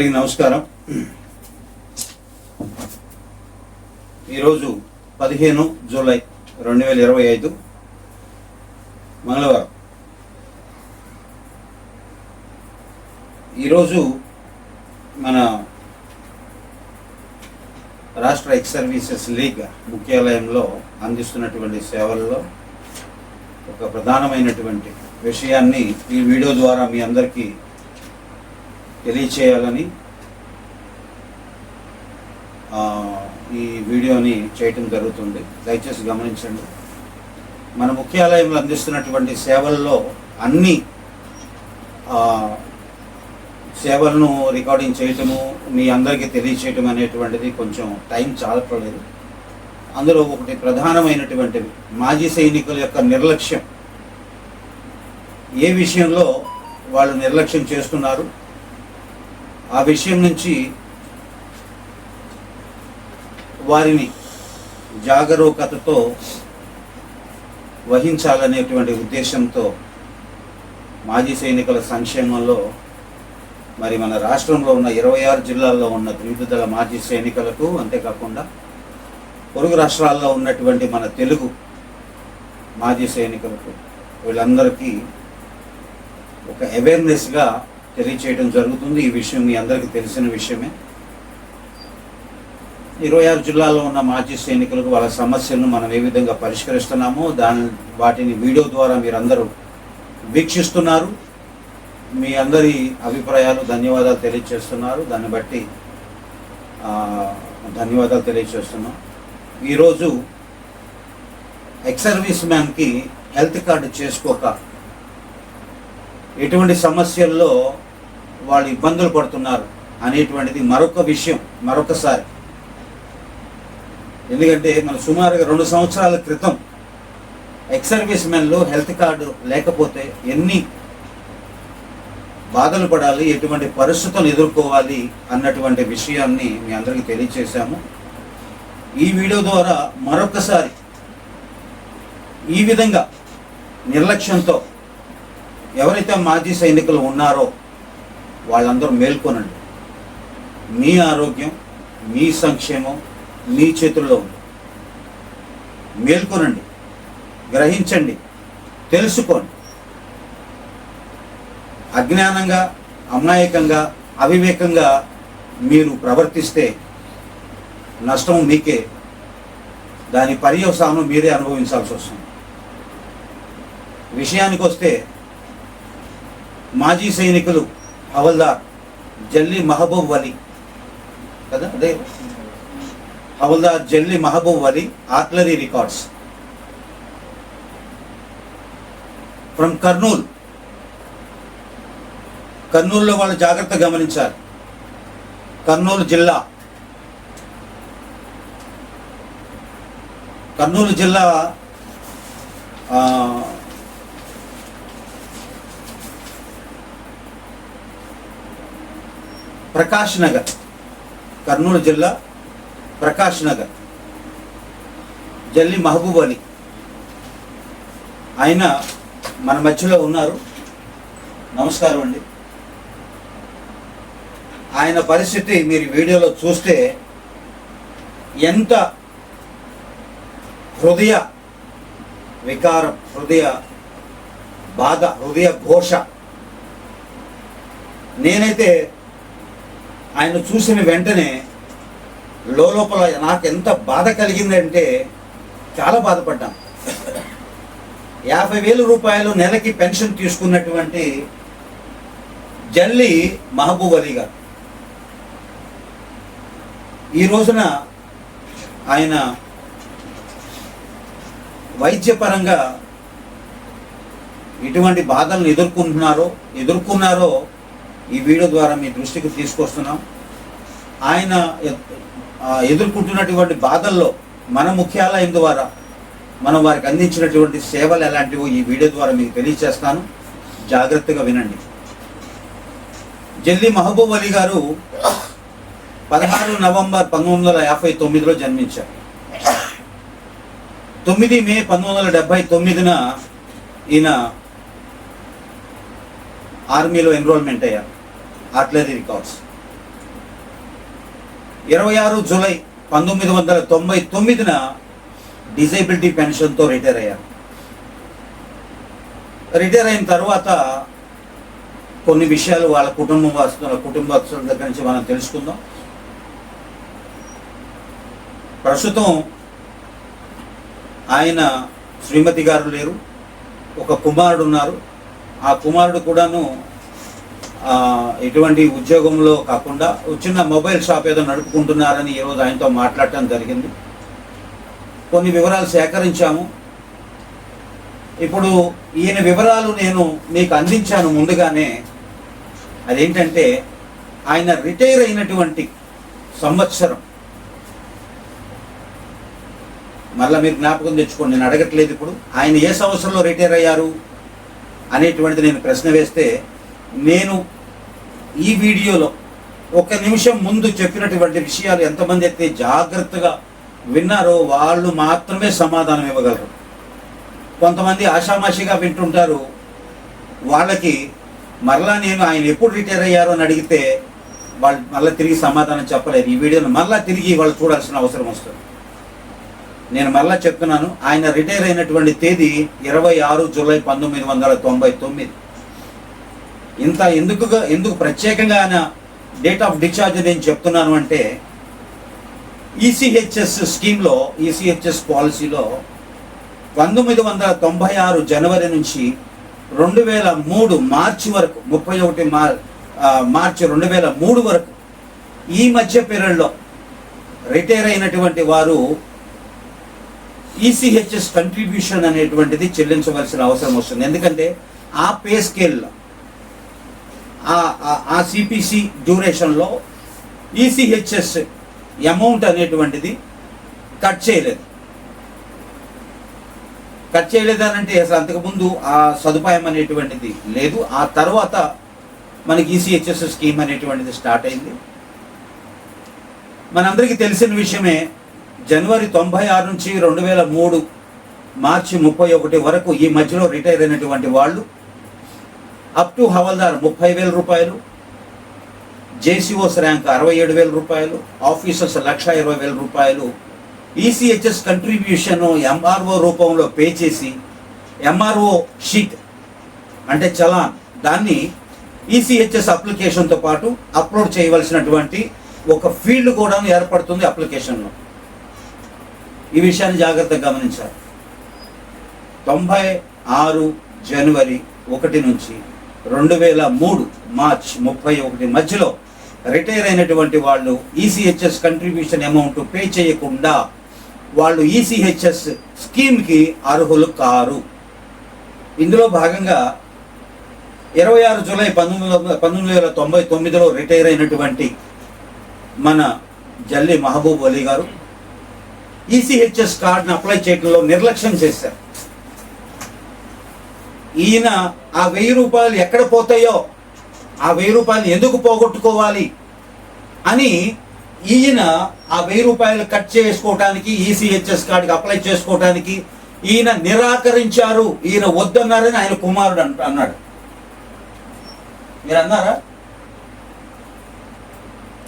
అందరికీ నమస్కారం. ఈరోజు పదిహేను జూలై రెండు వేల ఇరవై ఐదు మంగళవారం. ఈరోజు మన రాష్ట్ర ఎక్స్ సర్వీసెస్ లీగ్ ముఖ్యాలయంలో అందిస్తున్నటువంటి సేవల్లో ఒక ప్రధానమైనటువంటి విషయాన్ని ఈ వీడియో ద్వారా మీ అందరికీ తెలియచేయాలని ఈ వీడియోని చేయటం జరుగుతుంది. దయచేసి గమనించండి. మన ముఖ్యాలయంలో అందిస్తున్నటువంటి సేవల్లో అన్ని సేవలను రికార్డింగ్ చేయటము మీ అందరికీ తెలియచేయటం అనేటువంటిది కొంచెం టైం చాలపడలేదు అందులో ఒకటి ప్రధానమైనటువంటిది మాజీ సైనికుల యొక్క నిర్లక్ష్యం. ఏ విషయంలో వాళ్ళు నిర్లక్ష్యం చేస్తున్నారు? ఆ విషయం నుంచి వారిని జాగరూకతతో వహించాలనేటువంటి ఉద్దేశంతో మాజీ సైనికుల సంక్షేమంలో మరి మన రాష్ట్రంలో ఉన్న ఇరవై ఆరు జిల్లాల్లో ఉన్న త్రివిధ దళ మాజీ సైనికులకు అంతేకాకుండా పొరుగు రాష్ట్రాల్లో ఉన్నటువంటి మన తెలుగు మాజీ సైనికులకు వీళ్ళందరికీ ఒక అవేర్నెస్గా తెలియచేయడం జరుగుతుంది. ఈ విషయం మీ అందరికీ తెలిసిన విషయమే. ఇరవై ఆరు జిల్లాల్లో ఉన్న మాజీ సైనికులకు వాళ్ళ సమస్యలను మనం ఏ విధంగా పరిష్కరిస్తున్నామో దాని వాటిని వీడియో ద్వారా మీరందరూ వీక్షిస్తున్నారు. మీ అందరి అభిప్రాయాలు ధన్యవాదాలు తెలియజేస్తున్నారు దాన్ని బట్టి ధన్యవాదాలు తెలియజేస్తున్నాం ఈరోజు ఎక్స్ సర్వీస్ మ్యాన్కి హెల్త్ కార్డు చేసుకోక ఎటువంటి సమస్యల్లో వాళ్ళు ఇబ్బందులు పడుతున్నారు అనేటువంటిది మరొక విషయం మరొకసారి. ఎందుకంటే మన సుమారుగా రెండు సంవత్సరాల క్రితం ఎక్స్ సర్వీస్ మెన్లో హెల్త్ కార్డు లేకపోతే ఎన్ని బాధలు పడాలి ఎటువంటి పరిస్థితులు ఎదుర్కోవాలి అన్నటువంటి విషయాన్ని మీ అందరికీ తెలియచేశాము. ఈ వీడియో ద్వారా మరొకసారి ఈ విధంగా నిర్లక్ష్యంతో ఎవరైతే మాజీ సైనికులు ఉన్నారో వాళ్ళందరూ మేల్కొనండి. మీ ఆరోగ్యం మీ సంక్షేమం మీ చేతుల్లో ఉంది. మేల్కొనండి. గ్రహించండి. తెలుసుకోండి. అజ్ఞానంగా అమాయకంగా అవివేకంగా మీరు ప్రవర్తిస్తే నష్టం మీకే. దాని పర్యవసానం మీరే అనుభవించాల్సి వస్తుంది. విషయానికి వస్తే మాజీ సైనికులు హవల్దార్ జల్లి మహబూబ్ అలీ. కదా? అదే. Havildar Jalli Mahaboob Ali artillery records. From Kurnool. కర్నూలులో వాళ్ళు జాగ్రత్త గమనించాలి. కర్నూలు జిల్లా. కర్నూలు జిల్లా ప్రకాష్ నగర్ కర్నూలు జిల్లా ప్రకాష్ నగర్. జల్లి మహబూబ్ అలీ. ఆయన మన మధ్యలో ఉన్నారు. నమస్కారం అండి. ఆయన పరిస్థితి మీరు వీడియోలో చూస్తే ఎంత హృదయ వికారం హృదయ బాధ హృదయ ఘోష. నేనైతే ఆయన చూసిన వెంటనే లోపల నాకు ఎంత బాధ కలిగిందంటే చాలా బాధపడ్డాను యాభై వేల రూపాయలు నెలకి పెన్షన్ తీసుకున్నటువంటి జల్లి మహబూబ్ అలీ గారు. ఈ రోజున ఆయన వైద్యపరంగా ఎటువంటి బాధలను ఎదుర్కొంటున్నారో ఎదుర్కొన్నారో ఈ వీడియో ద్వారా మీ దృష్టికి తీసుకొస్తున్నాం. ఆయన ఎదుర్కొంటున్నటువంటి బాధల్లో మన ముఖ్యాలయం ద్వారా మనం వారికి అందించినటువంటి సేవలు ఎలాంటివో ఈ వీడియో ద్వారా మీకు తెలియజేస్తాను జాగ్రత్తగా వినండి. జల్లి మహబూబ్ అలీ గారు పదహారు నవంబర్ పంతొమ్మిది వందల యాభై తొమ్మిదిలో జన్మించారు. తొమ్మిది మే పంతొమ్మిది వందల డెబ్బై తొమ్మిదిన ఈయన ఆర్మీలో ఎన్రోల్మెంట్ అయ్యారు. Artillery records. ఇరవై ఆరు జూలై పంతొమ్మిది వందల తొంభై తొమ్మిదిన డిజేబిలిటీ పెన్షన్తో రిటైర్ అయ్యారు. రిటైర్ అయిన తర్వాత కొన్ని విషయాలు వాళ్ళ కుటుంబ వస్తువుల కుటుంబస్తుల దగ్గర నుంచి మనం తెలుసుకుందాం. ప్రస్తుతం ఆయన శ్రీమతి గారు లేరు ఒక కుమారుడు ఉన్నారు. ఆ కుమారుడు కూడాను ఎటువంటి ఉద్యోగంలో కాకుండా చిన్న మొబైల్ షాప్ ఏదో నడుపుకుంటున్నారని ఈరోజు ఆయనతో మాట్లాడటం జరిగింది. కొన్ని వివరాలు సేకరించాము. ఇప్పుడు ఈయన వివరాలు నేను మీకు అందించాను ముందుగానే. అదేంటంటే ఆయన రిటైర్ అయినటువంటి సంవత్సరం. మళ్ళీ మీరు జ్ఞాపకం తెచ్చుకోండి నేను అడగట్లేదు ఇప్పుడు. ఆయన ఏ సంవత్సరంలో రిటైర్ అయ్యారు అనేటువంటిది నేను ప్రశ్న వేస్తే నేను ఈ వీడియోలో ఒక నిమిషం ముందు చెప్పినటువంటి విషయాలు ఎంతమంది అయితే జాగ్రత్తగా విన్నారో వాళ్ళు మాత్రమే సమాధానం ఇవ్వగలరు. కొంతమంది ఆషామాషిగా వింటుంటారు వాళ్ళకి మరలా నేను ఆయన ఎప్పుడు రిటైర్ అయ్యారో అని అడిగితే వాళ్ళు మళ్ళీ తిరిగి సమాధానం చెప్పలేరు. ఈ వీడియోను మళ్ళీ తిరిగి వాళ్ళు చూడాల్సిన అవసరం వస్తుంది. నేను మళ్ళీ చెప్తున్నాను ఆయన రిటైర్ అయినటువంటి తేదీ ఇరవై ఆరు జూలై పంతొమ్మిది వందల తొంభై తొమ్మిది. ఇంత ఎందుకుగా ఎందుకు ప్రత్యేకంగా ఆయన డేట్ ఆఫ్ డిశ్చార్జ్ నేను చెప్తున్నాను అంటే ఈసీహెచ్ఎస్ స్కీమ్లో ఈసీహెచ్ఎస్ పాలసీలో పంతొమ్మిది వందల తొంభై ఆరు జనవరి నుంచి రెండు వేల మూడు మార్చి వరకు ముప్పై ఒకటి మార్ మార్చి రెండు వేల మూడు వరకు ఈ మధ్య పీరియడ్లో రిటైర్ అయినటువంటి వారు ఈసీహెచ్ఎస్ కంట్రిబ్యూషన్ అనేటువంటిది చెల్లించవలసిన అవసరం వస్తుంది. ఎందుకంటే ఆ పే స్కేల్లో ఆ- సిపిసి డ్యూరేషన్లో ఈసీహెచ్ఎస్ అమౌంట్ అనేటువంటిది కట్ చేయలేదు. కట్ చేయలేదు అని అంటే అసలు అంతకుముందు ఆ సదుపాయం అనేటువంటిది లేదు. ఆ తర్వాత మనకి ఈసీహెచ్ఎస్ స్కీమ్ అనేటువంటిది స్టార్ట్ అయింది. మనందరికీ తెలిసిన విషయమే జనవరి తొంభై ఆరు నుంచి రెండు వేల మూడు మార్చి ముప్పై ఒకటి వరకు ఈ మధ్యలో రిటైర్ అయినటువంటి వాళ్ళు అప్ టు హవల్దార్ ముప్పై వేల రూపాయలు జేసీఓస్ ర్యాంక్ అరవై ఏడు వేల రూపాయలు ఆఫీసర్స్ లక్ష ఇరవై వేల రూపాయలు. ఈసీహెచ్ఎస్ కంట్రిబ్యూషన్ ఎంఆర్ఓ రూపంలో పే చేసి ఎంఆర్ఓ షీట్ అంటే చలాన్ దాన్ని ఈసీహెచ్ఎస్ అప్లికేషన్తో పాటు అప్లోడ్ చేయవలసినటువంటి ఒక ఫీల్డ్ కూడా ఏర్పడుతుంది అప్లికేషన్లో. ఈ విషయాన్ని జాగ్రత్తగా గమనించాలి. తొంభై ఆరు జనవరి ఒకటి నుంచి రెండు వేల మూడు మార్చ్ ముప్పై ఒకటి మధ్యలో రిటైర్ అయినటువంటి వాళ్ళు ఈసీహెచ్ఎస్ కంట్రిబ్యూషన్ అమౌంట్ పే చేయకుండా వాళ్ళు ఈసీహెచ్ఎస్ స్కీమ్కి అర్హులు కారు. ఇందులో భాగంగా ఇరవై ఆరు జూలై పంతొమ్మిది వందల పంతొమ్మిది వేల తొంభై తొమ్మిదిలో రిటైర్ అయినటువంటి మన జల్లి మహబూబ్ అలీ గారు ఈసీహెచ్ఎస్ కార్డును అప్లై చేయడంలో నిర్లక్ష్యం చేశారు. ఈయన ఆ వెయ్యి రూపాయలు ఎక్కడ పోతాయో ఆ వెయ్యి రూపాయలు ఎందుకు పోగొట్టుకోవాలి అని ఈయన ఆ వెయ్యి రూపాయలు కట్ చేసుకోవటానికి ఈసీహెచ్ఎస్ కార్డుకి అప్లై చేసుకోవటానికి ఈయన నిరాకరించారు. ఈయన వద్దన్నారని ఆయన కుమారుడు అంట అన్నాడు. మీరు అన్నారా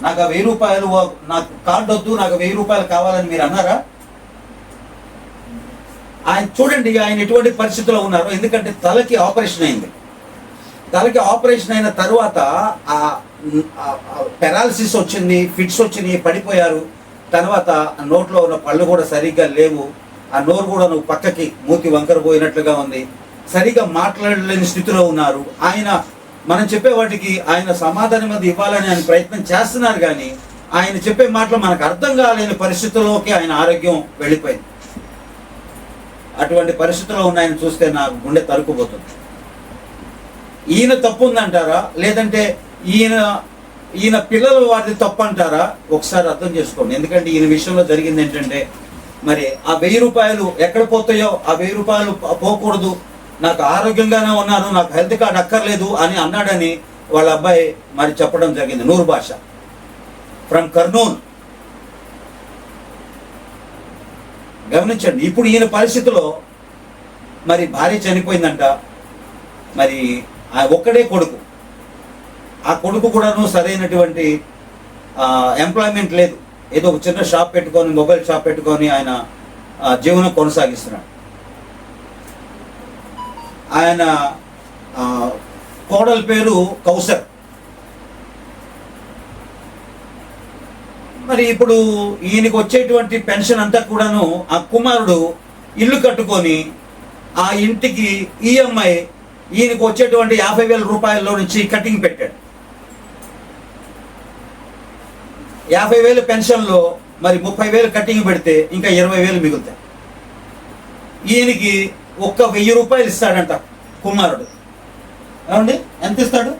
నాకు ఆ వెయ్యి రూపాయలు నాకు కార్డు వద్దు నాకు వెయ్యి రూపాయలు కావాలని మీరు అన్నారా ఆయన చూడండి ఆయన ఎటువంటి పరిస్థితిలో ఉన్నారు. ఎందుకంటే తలకి ఆపరేషన్ అయింది. తలకి ఆపరేషన్ అయిన తర్వాత ఆ పెరాలసిస్ వచ్చింది ఫిట్స్ వచ్చినాయి పడిపోయారు. తర్వాత నోట్లో ఉన్న పళ్ళు కూడా సరిగ్గా లేవు. ఆ నోరు కూడా నువ్వు పక్కకి మూతి వంకర పోయినట్లుగా ఉంది. సరిగ్గా మాట్లాడలేని స్థితిలో ఉన్నారు. ఆయన మనం చెప్పే వాటికి ఆయన సమాధానం అది ఇవ్వాలని ఆయన ప్రయత్నం చేస్తున్నారు కానీ ఆయన చెప్పే మాటలు మనకు అర్థం కాలేని పరిస్థితుల్లోకి ఆయన ఆరోగ్యం వెళ్ళిపోయింది. అటువంటి పరిస్థితుల్లో ఉన్నాయని చూస్తే నాకు గుండె తరుకుపోతుంది ఈయన తప్పు ఉందంటారా లేదంటే ఈయన ఈయన పిల్లలు వారిది తప్పు అంటారా ఒకసారి అర్థం చేసుకోండి. ఎందుకంటే ఈయన విషయంలో జరిగింది ఏంటంటే మరి ఆ వెయ్యి రూపాయలు ఎక్కడ పోతాయో ఆ వెయ్యి రూపాయలు పోకూడదు. నాకు ఆరోగ్యంగానే ఉన్నాను నాకు హెల్త్ కార్డ్ అక్కర్లేదు అని అన్నాడని వాళ్ళ అబ్బాయి మరి చెప్పడం జరిగింది. నూరు భాష. ఫ్రమ్ కర్నూల్. గమనించండి. ఇప్పుడు ఈయన పరిస్థితిలో మరి భార్య చనిపోయిందంట. మరి ఆ ఒక్కడే కొడుకు. ఆ కొడుకు కూడాను సరైనటువంటి ఎంప్లాయ్మెంట్ లేదు. ఏదో ఒక చిన్న షాప్ పెట్టుకొని మొబైల్ షాప్ పెట్టుకొని ఆయన జీవనం కొనసాగిస్తున్నాడు. ఆయన కోడల పేరు కౌసర్ మరి ఇప్పుడు ఈయనకి వచ్చేటువంటి పెన్షన్ అంతా కూడాను ఆ కుమారుడు ఇల్లు కట్టుకొని ఆ ఇంటికి ఈఎంఐ ఈయనకు వచ్చేటువంటి యాభై వేల రూపాయల్లో నుంచి కటింగ్ పెట్టాడు. యాభై వేలు పెన్షన్లో మరి ముప్పై వేలు కటింగ్ పెడితే ఇంకా ఇరవై వేలు మిగులుతాయి. ఈయనకి ఒక్క వెయ్యి రూపాయలు ఇస్తాడంట కుమారుడు. ఏమండి? ఎంత ఇస్తాడు?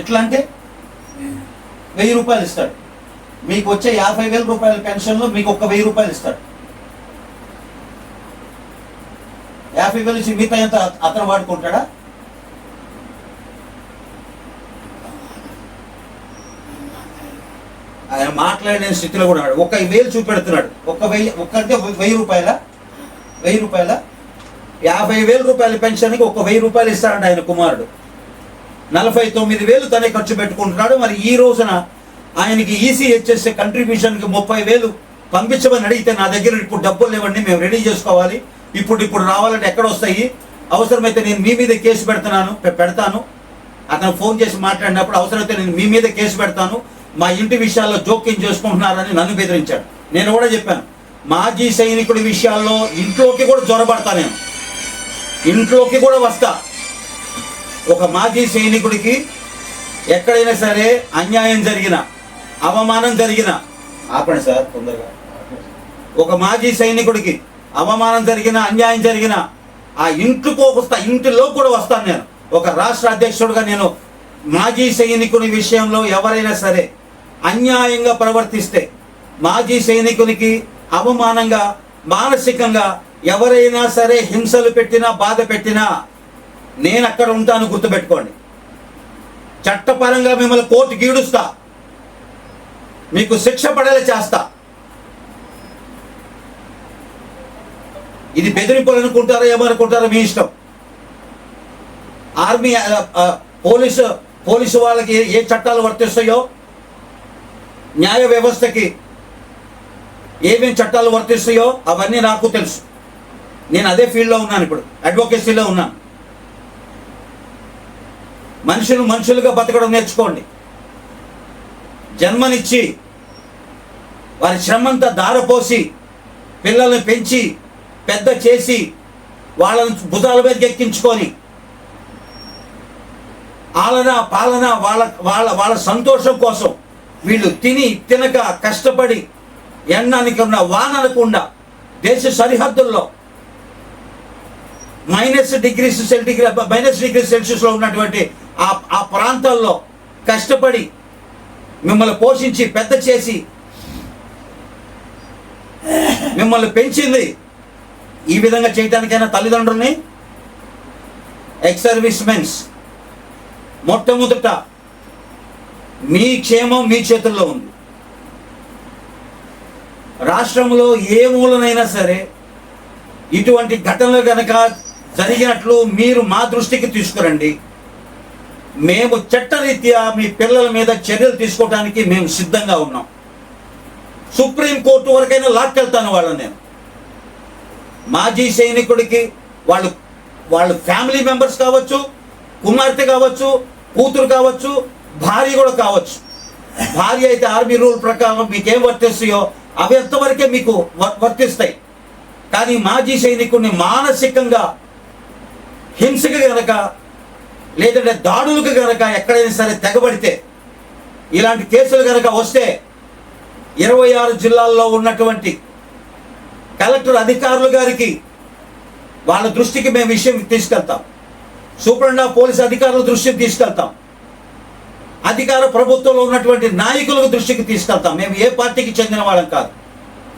ఎట్లా అంటే? వెయ్యి రూపాయలు ఇస్తాడు. మీకు వచ్చే యాభై వేల రూపాయల పెన్షన్లో మీకు ఒక్క వెయ్యి రూపాయలు ఇస్తాడు యాభై వేలు ఇచ్చి మిగతా ఎంత అతను వాడుకుంటాడా? ఆయన మాట్లాడే స్థితిలో కూడా ఉన్నాడు. ఒక వేలు చూపెడుతున్నాడు. ఒక్క వెయ్యి ఒక్క వెయ్యి రూపాయల? వెయ్యి రూపాయల? యాభై వేల రూపాయల పెన్షన్కి ఒక వెయ్యి రూపాయలు ఇస్తాడంట ఆయన కుమారుడు. నలభై తొమ్మిది వేలు తనే ఖర్చు పెట్టుకుంటున్నాడు. మరి ఈ రోజున ఆయనకి ఈసీ వచ్చేసే కంట్రిబ్యూషన్కి ముప్పై వేలు పంపించమని అడిగితే నా దగ్గర ఇప్పుడు డబ్బులు లేవండి మేము రెడీ చేసుకోవాలి. ఇప్పుడు ఇప్పుడు రావాలంటే ఎక్కడ వస్తాయి? అవసరమైతే నేను మీ మీద కేసు పెడుతున్నాను పెడతాను. అతను ఫోన్ చేసి మాట్లాడినప్పుడు అవసరమైతే నేను మీ మీద కేసు పెడతాను. మా ఇంటి విషయాల్లో జోక్యం చేసుకుంటున్నారని నన్ను బెదిరించాడు. నేను కూడా చెప్పాను మాజీ సైనికుడి విషయాల్లో ఇంట్లోకి కూడా జ్వరపడతా నేను. ఇంట్లోకి కూడా వస్తా. ఒక మాజీ సైనికుడికి ఎక్కడైనా సరే అన్యాయం జరిగిన అవమానం జరిగిన ఆపండి సార్ తొందరగా. ఒక మాజీ సైనికుడికి అవమానం జరిగిన అన్యాయం జరిగిన ఆ ఇంటికో వస్తా ఇంటిలో కూడా వస్తాను నేను. ఒక రాష్ట్ర అధ్యక్షుడిగా నేను మాజీ సైనికుని విషయంలో ఎవరైనా సరే అన్యాయంగా ప్రవర్తిస్తే మాజీ సైనికునికి అవమానంగా మానసికంగా ఎవరైనా సరే హింసలు పెట్టినా బాధ పెట్టినా నేను అక్కడ ఉంటాను గుర్తుపెట్టుకోండి. చట్టపరంగా మిమ్మల్ని కోర్టుకి ఈడుస్తా. మీకు శిక్ష పడేలా చేస్తా. ఇది బెదిరింపులు ఏమనుకుంటారో మీ ఇష్టం. ఆర్మీ పోలీసు పోలీసు వాళ్ళకి ఏ- చట్టాలు వర్తిస్తాయో న్యాయ వ్యవస్థకి ఏమేం చట్టాలు వర్తిస్తాయో అవన్నీ నాకు తెలుసు. నేను అదే ఫీల్డ్లో ఉన్నాను ఇప్పుడు అడ్వొకేసీలో ఉన్నాను. మనుషులు మనుషులుగా బతకడం నేర్చుకోండి. జన్మనిచ్చి వారి శ్రమంతా దారపోసి పిల్లల్ని పెంచి పెద్ద చేసి వాళ్ళని భుజాల మీద ఎక్కించుకొని ఆలన పాలన వాళ్ళ వాళ్ళ వాళ్ళ సంతోషం కోసం వీళ్ళు తిని తినక కష్టపడి ఎండడానికి ఉన్న వానలకుండా దేశ సరిహద్దుల్లో మైనస్ డిగ్రీస్ సెల్టిగ్రీ మైనస్ డిగ్రీ సెల్సియస్లో ఉన్నటువంటి ఆ ఆ ప్రాంతాల్లో కష్టపడి మిమ్మల్ని పోషించి పెద్ద చేసి మిమ్మల్ని పెంచింది ఈ విధంగా చేయటానికైనా తల్లిదండ్రుల్ని? ఎక్స్ సర్వీస్ మెన్స్ మొట్టమొదట మీ క్షేమం మీ చేతుల్లో ఉంది. రాష్ట్రంలో ఏ మూలనైనా సరే ఇటువంటి ఘటనలు కనుక జరిగినట్లు మీరు మా దృష్టికి తీసుకురండి. మేము చట్టరీత్యా మీ పిల్లల మీద చర్యలు తీసుకోవడానికి మేము సిద్ధంగా ఉన్నాం. సుప్రీంకోర్టు వరకైనా లాక్కెళ్తాను వాళ్ళని నేను. మాజీ సైనికుడికి వాళ్ళు వాళ్ళు ఫ్యామిలీ మెంబర్స్ కావచ్చు కుమార్తె కావచ్చు కూతురు కావచ్చు భార్య కూడా కావచ్చు. భార్య అయితే ఆర్మీ రూల్ ప్రకారం మీకేం వర్తిస్తాయో అవి ఎంతవరకే మీకు వ- వర్తిస్తాయి. కానీ మాజీ సైనికుడిని మానసికంగా హింసకు కనుక లేదంటే దాడులకు గనక ఎక్కడైనా సరే తెగబడితే ఇలాంటి కేసులు గనక వస్తే ఇరవై ఆరు జిల్లాల్లో ఉన్నటువంటి కలెక్టర్ అధికారులు గారికి వాళ్ళ దృష్టికి మేము విషయం తీసుకెళ్తాం. సూపరింటెండెంట్ పోలీస్ అధికారుల దృష్టికి తీసుకెళ్తాం. అధికార ప్రభుత్వంలో ఉన్నటువంటి నాయకుల దృష్టికి తీసుకెళ్తాం. మేము ఏ పార్టీకి చెందిన వాళ్ళం కాదు.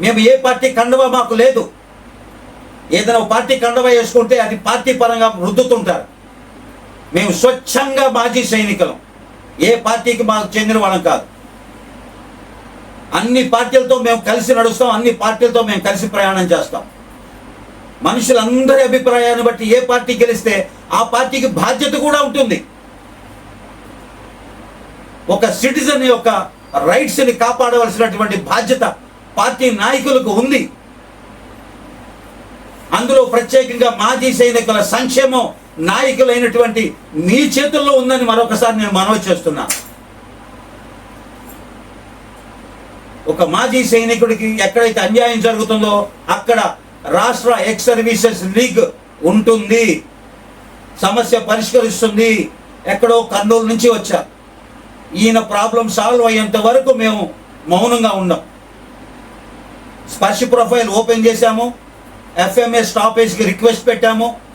మేము ఏ పార్టీ కండవ మాకు లేదు. ఏదైనా పార్టీ కండవ వేసుకుంటే అది పార్టీ పరంగా రుద్దుతుంటారు. మేము స్వచ్ఛంగా మాజీ సైనికులం. ఏ పార్టీకి మాకు చెందిన వాళ్ళం కాదు. అన్ని పార్టీలతో మేము కలిసి నడుస్తాం అన్ని పార్టీలతో మేము కలిసి ప్రయాణం చేస్తాం. మనుషులందరి అభిప్రాయాన్ని బట్టి ఏ పార్టీ గెలిస్తే ఆ పార్టీకి బాధ్యత కూడా ఉంటుంది. ఒక సిటిజన్ యొక్క రైట్స్ని కాపాడవలసినటువంటి బాధ్యత పార్టీ నాయకులకు ఉంది. అందులో ప్రత్యేకంగా మాజీ సైనికుల సంక్షేమం నాయకులైనటువంటి మీ చేతుల్లో ఉందని మరొకసారి నేను మనవి చేస్తున్నా. ఒక మాజీ సైనికుడికి ఎక్కడైతే అన్యాయం జరుగుతుందో అక్కడ రాష్ట్ర ఎక్స్ సర్వీసెస్ లీగ్ ఉంటుంది. సమస్య పరిష్కరిస్తుంది. ఎక్కడో కర్నూలు నుంచి వచ్చా ఈయన ప్రాబ్లం సాల్వ్ అయ్యేంత వరకు మేము మౌనంగా ఉన్నాం. స్పర్శ ప్రొఫైల్ ఓపెన్ చేశాము. ఎఫ్ఎంఏ స్టాపేజ్కి రిక్వెస్ట్ పెట్టాము.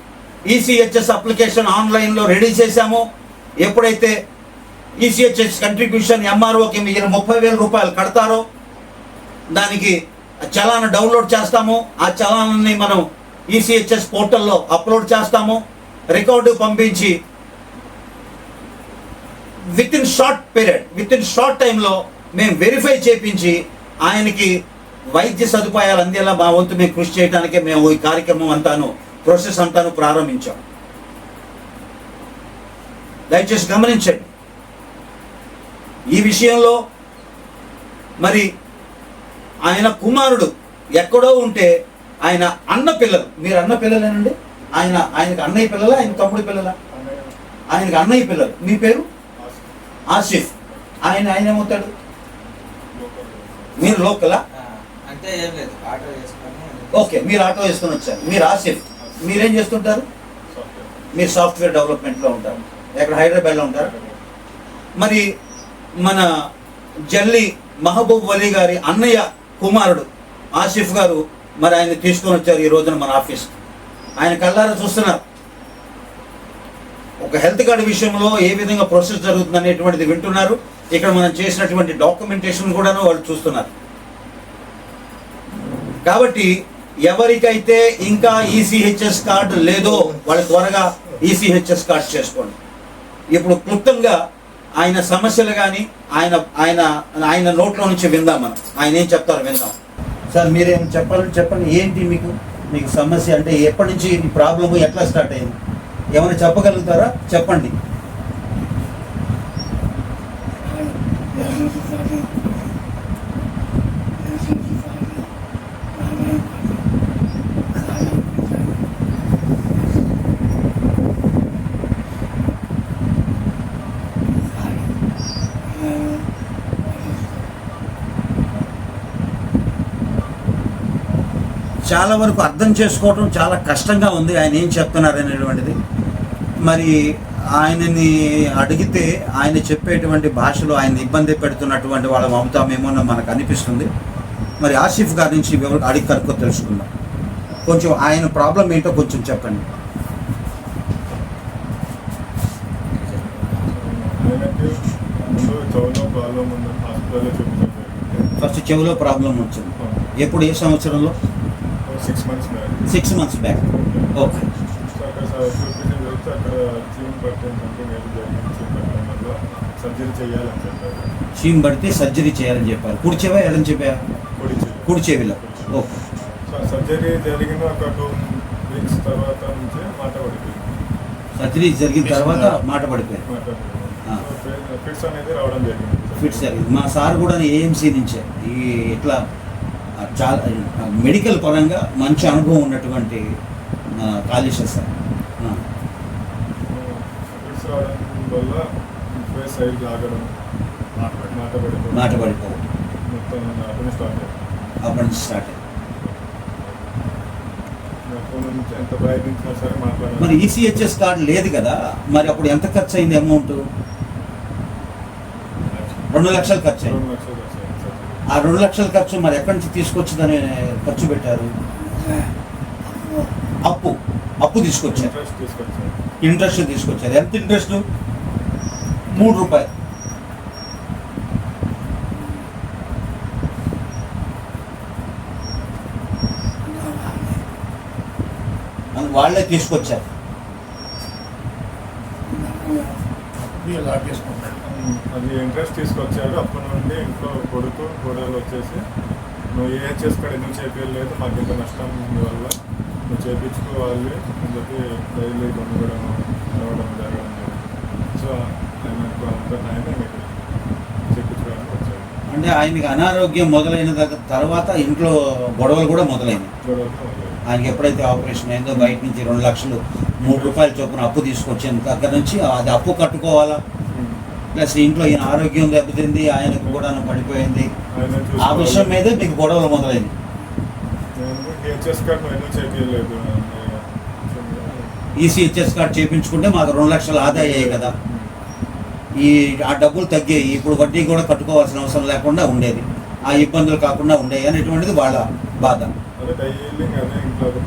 ఈసీహెచ్ఎస్ అప్లికేషన్ ఆన్లైన్లో రెడీ చేశాము. ఎప్పుడైతే ఈసీహెచ్ఎస్ కంట్రిబ్యూషన్ ఎంఆర్ఓకి మిగిలిన ముప్పై వేల రూపాయలు కడతారో దానికి చలాన్ డౌన్లోడ్ చేస్తాము. ఆ చలాన్ని మనం ఈసీహెచ్ఎస్ పోర్టల్లో అప్లోడ్ చేస్తాము. రికార్డు పంపించి within short period within short టైంలో మేము వెరిఫై చేపించి ఆయనకి వైద్య సదుపాయాలు అందేలా మా వంతు మేము కృషి చేయడానికే మేము ఈ కార్యక్రమం అంతాను ప్రాసెస్ అంతాను ప్రారంభించాం. దయచేసి గమనించండి. ఈ విషయంలో మరి ఆయన కుమారుడు ఎక్కడో ఉంటే ఆయన అన్న పిల్లలు. మీరు అన్న పిల్లలేనండి? ఆయన ఆయనకు అన్నయ్య పిల్లలా? ఆయన తమ్ముడి పిల్లలా? ఆయనకి అన్నయ్య పిల్లలు. మీ పేరు? ఆసిఫ్. ఆయన ఆయన ఏమవుతాడు? మీరు లోకలా? అంటే ఏం లేదు. చేసుకొని ఓకే మీరు ఆటో వేసుకొని వచ్చారు. మీరు ఆసిఫ్. మీరేం చేస్తుంటారు? మీరు సాఫ్ట్వేర్ డెవలప్మెంట్లో ఉంటారు. ఎక్కడ హైదరాబాద్లో ఉంటారు? మరి మన జల్లి మహబూబ్ వలీ గారి అన్నయ్య కుమారుడు ఆసిఫ్ గారు మరి ఆయన తీసుకొని వచ్చారు ఈ రోజున మన ఆఫీస్ ఆయన కళ్ళారా చూస్తున్నారు? ఒక హెల్త్ కార్డు విషయంలో ఏ విధంగా ప్రాసెస్ జరుగుతుంది అనేటువంటిది వింటున్నారు. ఇక్కడ మనం చేసినటువంటి డాక్యుమెంటేషన్ కూడాను వాళ్ళు చూస్తున్నారు. కాబట్టి ఎవరికైతే ఇంకా ఈసీహెచ్ఎస్ కార్డు లేదో వాళ్ళు త్వరగా ఈసీహెచ్ఎస్ కార్డు చేసుకోండి. ఇప్పుడు క్లుప్తంగా ఆయన సమస్యలు కానీ ఆయన ఆయన ఆయన నోట్లో నుంచి విందాం మనం. ఆయన ఏం చెప్తారో విందాం. సార్ మీరేం చెప్పాలని చెప్పండి. ఏంటి మీకు మీకు సమస్య అంటే ఎప్పటి నుంచి ప్రాబ్లమ్ ఎట్లా స్టార్ట్ అయింది? ఏమైనా చెప్పగలుగుతారా? చెప్పండి. చాలా వరకు అర్థం చేసుకోవడం చాలా కష్టంగా ఉంది. ఆయన ఏం చెప్తున్నారు అనేటువంటిది. మరి ఆయనని అడిగితే ఆయన చెప్పేటువంటి భాషలో ఆయన ఇబ్బంది పెడుతున్నటువంటి వాళ్ళ మమతామేమో మనకు అనిపిస్తుంది. మరి ఆసిఫ్ గారి నుంచి అడిగి కనుక్కో తెలుసుకుందాం. కొంచెం ఆయన ప్రాబ్లం ఏంటో కొంచెం చెప్పండి. ఫస్ట్ చెవిలో ప్రాబ్లం వచ్చింది. ఎప్పుడు ఏ సంవత్సరంలో? Six months back six months back okay so అక్కడ అక్కడ చీమ్ పట్టిన సంథింగ్ ఏదో జరిగింది చీమ్ పట్టడం వల్ల సర్జరీ చేయాలని చెప్పారు. చీమ్ పడితే సర్జరీ చేయాలని చెప్పారు. కుడి చెవా ఎడం చెప్పా. కుడి చెవిలో ఓకే సో సర్జరీ జరిగిన ఒక టూ వీక్స్ తర్వాత నుంచి మాట పడిపోయింది. సర్జరీ జరిగిన తర్వాత మాట. పడిపోయింది. ఫిట్స్ అనేది రావడం జరిగింది. ఫిట్స్ జరిగింది. మా సార్ కూడా ఏఎంసీ నుంచే. ఈ ఇట్లా ఆ, చాలా మెడికల్ పరంగా మంచి అనుభవం ఉన్నటువంటి ఆ, కాళేశ్వర్ సార్ ఆ, వల్ల మొత్తం స్టార్ట్ అప్పటి నుంచి స్టార్ట్ అయ్యింది నుంచి ఎంత సరే మరి మాట్లాడాలి ఈసీహెచ్ఎస్ కార్డు లేదు కదా మరి అప్పుడు ఎంత ఖర్చు అయింది అమౌంట్? రెండు లక్షలు ఖర్చు అయింది ఆ రెండు లక్షల ఖర్చు మరి ఎక్కడి నుంచి తీసుకొచ్చిందని ఖర్చు పెట్టారు? అప్పు అప్పు తీసుకొచ్చారు. ఇంట్రెస్ట్ తీసుకొచ్చారు. ఎంత ఇంట్రెస్ట్ మూడు రూపాయలు. వాళ్ళే తీసుకొచ్చారు. అది ఇంట్రెస్ట్ తీసుకొచ్చారు అప్పటి నుండి ఇంట్లో కొడుకు కోడలు వచ్చేసి నువ్వు ఏ చేసి ఎందుకు చేపించలేదు మాకు ఇంత నష్టం వల్ల నువ్వు చేయించుకోవాలి అని చెప్పి డైలీ కొనుగోవడం రావడం జరగడం. సో ఆయన అంత ఆయన మీకు వచ్చాడు అంటే ఆయనకి అనారోగ్యం మొదలైన తర్వాత ఇంట్లో గొడవలు కూడా మొదలైనవి. ఆయనకి ఎప్పుడైతే ఆపరేషన్ అయిందో బయట నుంచి రెండు లక్షలు మూడు రూపాయల చొప్పున అప్పు తీసుకొచ్చిన దగ్గర నుంచి అది అప్పు కట్టుకోవాలా. ప్లస్ ఇంట్లో ఈయన ఆరోగ్యం దెబ్బతింది ఆయనకు కూడా పడిపోయింది. ఆ. విషయం మీదే మీకు గొడవలు మొదలైంది. హెచ్ఎస్ కార్డ్ ఈసీహెచ్ఎస్ కార్డ్ చేయించుకుంటే మాకు రెండు లక్షలు ఆదా అయ్యాయి కదా. ఈ ఆ డబ్బులు తగ్గాయి. ఇప్పుడు వడ్డీ కూడా కట్టుకోవాల్సిన అవసరం లేకుండా ఉండేది. ఆ ఇబ్బందులు కాకుండా ఉండేవి అనేటువంటిది వాళ్ళ బాధ.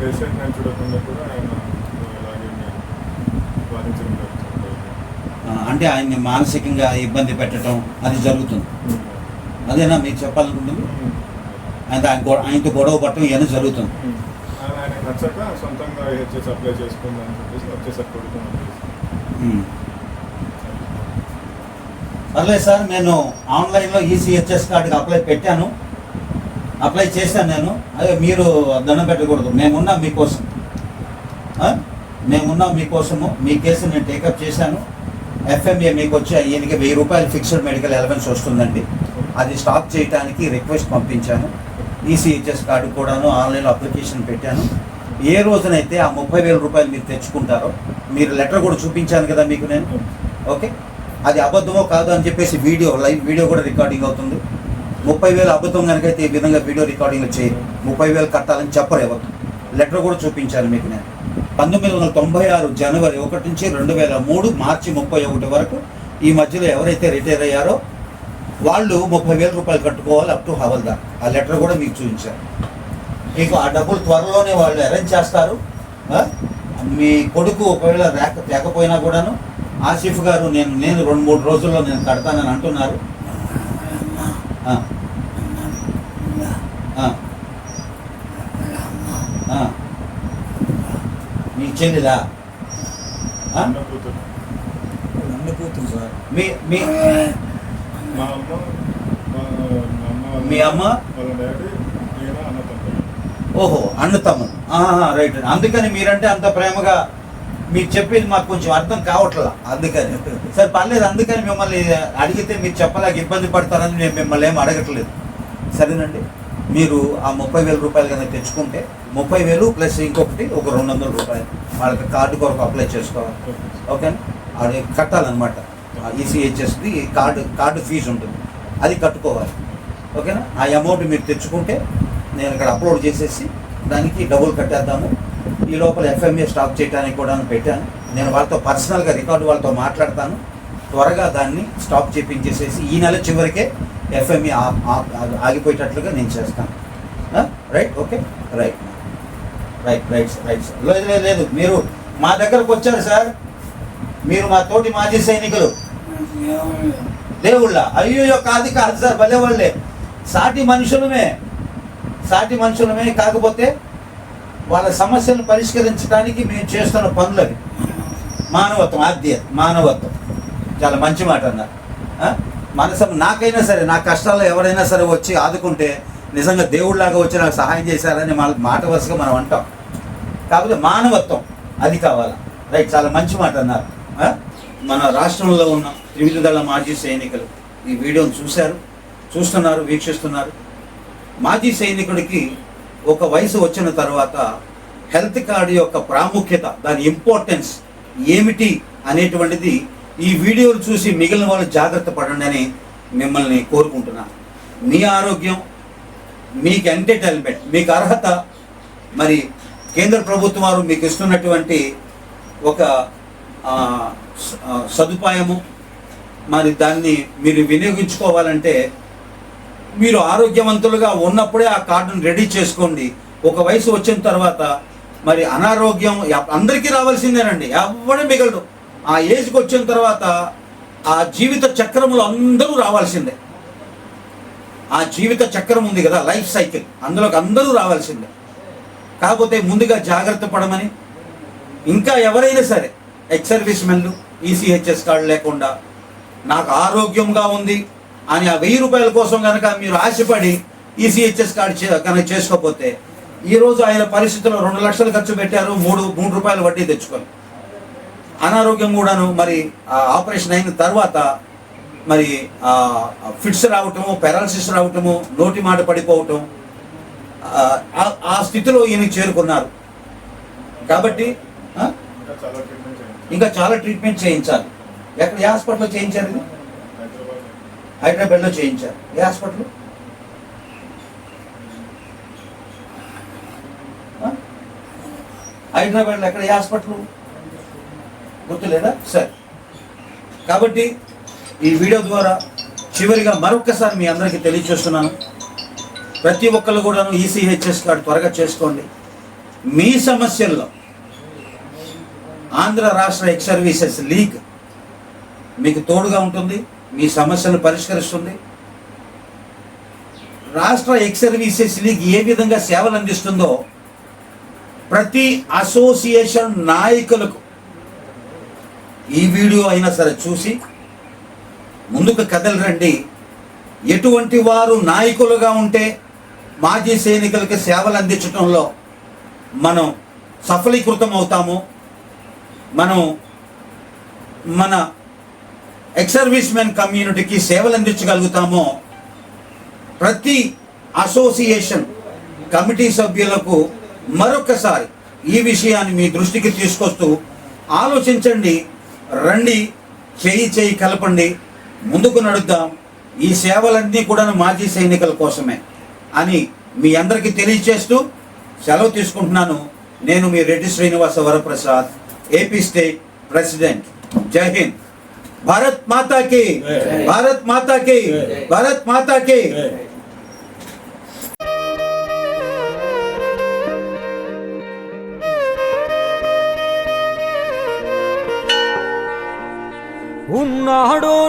పేషెంట్ చూడకుండా కూడా ఆయన ఇలాగే బాధించడం జరుగుతుంది ఆ, అంటే ఆయన్ని మానసికంగా ఇబ్బంది పెట్టడం అది జరుగుతుంది. అదేనా మీరు చెప్పాలనుకుంటుంది. ఆయన ఆయనతో గొడవ పట్టడం ఇవన్నీ జరుగుతుంది. పర్లేదు సార్ నేను ఆన్లైన్లో ఈసీహెచ్ఎస్ కార్డుకి అప్లై పెట్టాను అప్లై చేశాను నేను అదే మీరు దండం పెట్టకూడదు మేమున్నాం మీకోసం? మేమున్నాం మీకోసము మీ కేసు నేను టేకప్ చేశాను ఎఫ్ఎంఏ మీకు వచ్చి ఈయనకి వెయ్యి రూపాయలు ఫిక్స్డ్ మెడికల్ అలవెన్స్ వస్తుందండి. అది స్టాప్ చేయడానికి రిక్వెస్ట్ పంపించాను. ఈసీహెచ్ఎస్ కార్డు కూడాను ఆన్లైన్లో అప్లికేషన్ పెట్టాను. ఏ రోజునైతే ఆ ముప్పై వేల రూపాయలు మీరు తెచ్చుకుంటారో మీరు లెటర్ కూడా చూపించాను కదా మీకు నేను. ఓకే? అది అబద్ధమో కాదో అని చెప్పేసి వీడియో లైవ్ వీడియో కూడా రికార్డింగ్ అవుతుంది. ముప్పై వేలు అబద్ధం కనుకైతే ఈ విధంగా వీడియో రికార్డింగ్ చేయి ముప్పై వేలు కట్టాలని చెప్పరు ఎవరు లెటర్ కూడా చూపించాను మీకు నేను. పంతొమ్మిది వందల తొంభై ఆరు జనవరి ఒకటి నుంచి రెండు వేల మూడు మార్చి ముప్పై ఒకటి వరకు ఈ మధ్యలో ఎవరైతే రిటైర్ అయ్యారో వాళ్ళు ముప్పై వేల రూపాయలు కట్టుకోవాలి అప్ టు హవల్దార్. ఆ లెటర్ కూడా మీకు చూపించారు మీకు ఆ డబ్బులు త్వరలోనే వాళ్ళు అరేంజ్ చేస్తారు. మీ కొడుకు ఒకవేళ రాక తేకపోయినా కూడాను ఆసిఫ్ గారు నేను నేను రెండు మూడు రోజుల్లో నేను కడతానని అంటున్నారు ఆ. ఆ. ఆ. మీ చెల్లిదా ఆ? అన్న కూతురు నన్ను కూతురు సార్ మీ మీ మా అమ్మ మా మా అమ్మ వాళ్ళ- మీ అమ్మ? వాళ్ళ డాడీ నేను అన్న తమ్ముడు. ఓహో అన్న తమ్ముడు. రైట్. అందుకని మీరంటే అంత ప్రేమగా మీకు చెప్పేది మాకు కొంచెం అర్థం కావట్లా. అందుకని సరే పర్లేదు అందుకని మిమ్మల్ని అడిగితే మీరు చెప్పలేక ఇబ్బంది పడతారని నేను మిమ్మల్ని ఏం అడగట్లేదు. సరేనండి. మీరు ఆ ముప్పై వేల రూపాయలు కనుక తెచ్చుకుంటే ముప్పై వేలు ప్లస్ ఇంకొకటి ఒక రెండు వందల రూపాయలు. వాళ్ళకి కార్డు కొరకు అప్లై చేసుకోవాలి ఓకే. అది కట్టాలన్నమాట. ఈసీహెచ్ఎస్ది కార్డు కార్డు ఫీజు ఉంటుంది. అది కట్టుకోవాలి. ఓకేనా? ఆ అమౌంట్ మీరు తెచ్చుకుంటే నేను ఇక్కడ అప్లోడ్ చేసేసి దానికి డబ్బులు కట్టేద్దాము. ఈ లోపల ఎఫ్ఎంఏ స్టాప్ చేయడానికి కూడా పెట్టాను. నేను వాళ్ళతో పర్సనల్గా రికార్డు వాళ్ళతో మాట్లాడతాను. త్వరగా దాన్ని స్టాప్ చేపించేసేసి ఈ నెల చివరికే ఎఫ్ఎంఏ ఆగిపోయేటట్లుగా నేను చేస్తాను. Right? Okay? Right. Right right right లేదు లేదు లేదు. మీరు మా దగ్గరకు వచ్చారు సార్ మీరు మా తోటి మాజీ సైనికులు. దేవుళ్ళ అయ్యో కాదు కాదు సార్ భలే వాళ్ళే సాటి మనుషులమే. సాటి మనుషులమే కాకపోతే వాళ్ళ సమస్యలను పరిష్కరించడానికి మేము చేస్తున్న పనులు అవి. మానవత్వం ఆద్య మానవత్వం. చాలా మంచి మాట అన్నారు. మనసం నాకైనా సరే నా కష్టాల్లో ఎవరైనా సరే వచ్చి ఆదుకుంటే నిజంగా దేవుళ్ళలాగా వచ్చి నాకు సహాయం చేశారని మన మాట వరుసగా మనం అంటాం. కాకపోతే మానవత్వం అది కావాలా? రైట్ చాలా మంచి మాట అన్నారు. మన రాష్ట్రంలో ఉన్న త్రివిధ దళ మాజీ సైనికులు ఈ వీడియోను చూశారు చూస్తున్నారు వీక్షిస్తున్నారు. మాజీ సైనికుడికి ఒక వయసు వచ్చిన తర్వాత హెల్త్ కార్డు యొక్క ప్రాముఖ్యత దాని ఇంపార్టెన్స్ ఏమిటి అనేటువంటిది ఈ వీడియోలు చూసి మిగిలిన వాళ్ళు జాగ్రత్త పడండి అని మిమ్మల్ని కోరుకుంటున్నాను. మీ ఆరోగ్యం మీకు ఎంటర్టైన్మెంట్ మీకు అర్హత మరి కేంద్ర ప్రభుత్వం వారు మీకు ఇస్తున్నటువంటి ఒక సదుపాయము. మరి దాన్ని మీరు వినియోగించుకోవాలంటే మీరు ఆరోగ్యవంతులుగా ఉన్నప్పుడే ఆ కార్డును రెడీ చేసుకోండి. ఒక వయసు వచ్చిన తర్వాత మరి అనారోగ్యం అందరికీ రావాల్సిందేనండి. ఎవడే మిగలడు. ఆ ఏజ్కి వచ్చిన తర్వాత ఆ జీవిత చక్రములు అందరూ రావాల్సిందే. ఆ జీవిత చక్రం ఉంది కదా లైఫ్ సైకిల్. అందులోకి అందరూ రావాల్సిందే. కాకపోతే ముందుగా జాగ్రత్త పడమని ఇంకా ఎవరైనా సరే ఎక్స్ సర్వీస్ మెన్లు ఈసీహెచ్ఎస్ కార్డు లేకుండా నాకు ఆరోగ్యంగా ఉంది అని ఆ వెయ్యి రూపాయల కోసం కనుక మీరు ఆశపడి ఈసీహెచ్ఎస్ కార్డు చే- కనుక చేసుకోకపోతే ఈరోజు ఆయన పరిస్థితుల్లో రెండు లక్షలు ఖర్చు పెట్టారు మూడు మూడు రూపాయలు వడ్డీ తెచ్చుకొని. అనారోగ్యం కూడాను మరి ఆ ఆపరేషన్ అయిన తర్వాత మరి ఫిట్స్ రావటము పెరాలసిస్ రావటము నోటి మాట పడిపోవటం ఆ, స్థితిలో ఈయన చేరుకున్నారు. కాబట్టి ఇంకా చాలా ట్రీట్మెంట్ చేయించాలి. ఎక్కడ ఏ హాస్పిటల్లో చేయించారు ఇది? హైదరాబాద్లో చేయించారు. ఏ హాస్పిటల్? హైదరాబాద్లో ఎక్కడ ఏ హాస్పిటల్? గుర్తులేదా? సరే. కాబట్టి ఈ వీడియో ద్వారా చివరిగా మరొకసారి మీ అందరికీ తెలియచేస్తున్నాను ప్రతి ఒక్కళ్ళు కూడాను ఈసీహెచ్ఎస్ కార్డు త్వరగా చేసుకోండి. మీ సమస్యల్లో ఆంధ్ర రాష్ట్ర ఎక్స్ సర్వీసెస్ లీగ్ మీకు తోడుగా ఉంటుంది మీ సమస్యను పరిష్కరిస్తుంది. రాష్ట్ర ఎక్స్ సర్వీసెస్ లీగ్ ఏ విధంగా సేవలు అందిస్తుందో ప్రతి అసోసియేషన్ నాయకులకు ఈ వీడియో అయినా సరే చూసి ముందుకు కదలు రండి. ఎటువంటి వారు నాయకులుగా ఉంటే మాజీ సైనికులకి సేవలు అందించడంలో మనం సఫలీకృతం అవుతాము. మనం మన ఎక్సర్వీస్మెన్ మెన్ కమ్యూనిటీకి సేవలు అందించగలుగుతామో. ప్రతి అసోసియేషన్ కమిటీ సభ్యులకు మరొకసారి ఈ విషయాన్ని మీ దృష్టికి తీసుకొస్తూ ఆలోచించండి. రండి చేయి చేయి కలపండి. ముందుకు నడుద్దాం. ఈ సేవలన్నీ కూడా మాజీ సైనికుల కోసమే అని మీ అందరికీ తెలియచేస్తూ సెలవు తీసుకుంటున్నాను. నేను మీ Reddy Srinivasa Varaprasad AP state president. Jai Hind. Bharat మాతాకి భారత్ మాతాకి భారత్ మాతాకి. ఉన్నాడో